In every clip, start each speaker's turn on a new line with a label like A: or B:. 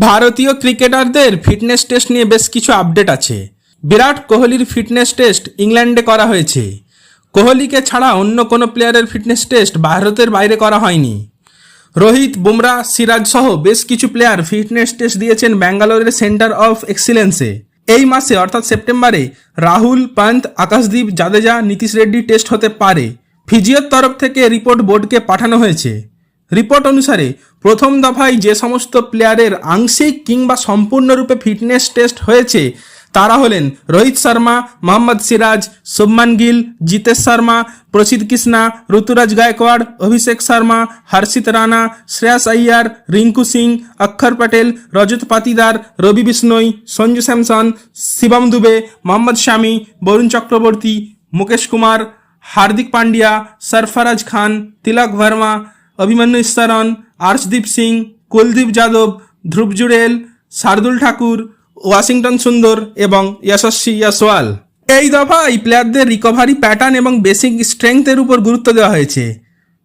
A: ভারতীয় ক্রিকেটারদের fitness test নিয়ে বেশ কিছু আপডেট আছে। বিরাট কোহলির ফিটনেস টেস্ট ইংল্যান্ডে করা হয়েছে। কোহলিকে ছাড়া অন্য কোনো প্লেয়ারের ফিটনেস টেস্ট ভারতের বাইরে করা হয়নি। রোহিত, বুমরা, সিরাজ সহ বেশ কিছু প্লেয়ার ফিটনেস টেস্ট দিয়েছেন ব্যাঙ্গালোরের সেন্টার অফ এক্সিলেন্সে। এই মাসে, অর্থাৎ সেপ্টেম্বরে, রাহুল পান্ত আকাশদীপ, জাদেজা, নীতিশ রেড্ডি টেস্ট হতে পারে। ফিজিওর তরফ থেকে রিপোর্ট বোর্ডকে পাঠানো হয়েছে। রিপোর্ট অনুসারে, প্রথম দফায় যে সমস্ত প্লেয়ারের আংশিক কিংবা সম্পূর্ণরূপে ফিটনেস টেস্ট হয়েছে, তারা হলেন রোহিত শর্মা, মোহাম্মদ সিরাজ, শুভমান গিল, জিতেশ শর্মা, প্রসিদ্ধ কৃষ্ণা, ঋতুরাজ গায়কোয়াড় অভিষেক শর্মা, হর্ষিত রানা, শ্রেয়াস আইয়ার, রিঙ্কু সিং, অক্ষর পটেল রজত পাতিদার, রবি বিষ্ণই, সঞ্জু স্যামসন, শিবম দুবে, মোহাম্মদ শামি, বরুণ চক্রবর্তী, মুকেশ কুমার, হার্দিক পান্ডিয়া সরফরাজ খান, তিলক ভার্মা অভিমন্যু ইস্তারন আর্শদীপ সিং, কুলদীপ যাদব, ধ্রুব জুড়েল, শার্দুল ঠাকুর, ওয়াশিংটন সুন্দর এবং যশস্বী ইয়াসওয়াল এই দফায় প্লেয়ারদের রিকভারি প্যাটার্ন এবং বেসিক স্ট্রেংথের উপর গুরুত্ব দেওয়া হয়েছে।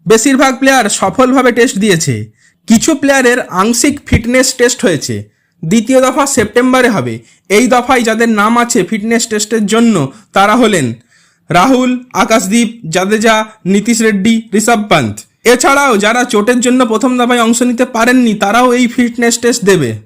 A: বেশিরভাগ প্লেয়ার সফলভাবে টেস্ট দিয়েছে। কিছু প্লেয়ারের আংশিক ফিটনেস টেস্ট হয়েছে। দ্বিতীয় দফা সেপ্টেম্বরে হবে। এই দফায় যাদের নাম আছে ফিটনেস টেস্টের জন্য, তারা হলেন রাহুল, আকাশদীপ, জাদেজা, নীতিশ রেড্ডি, ঋষভ পান্ত। এছাড়াও যারা চোটের জন্য প্রথম দফায় অংশ নিতে পারেননি তারাও এই ফিটনেস টেস্ট দেবে।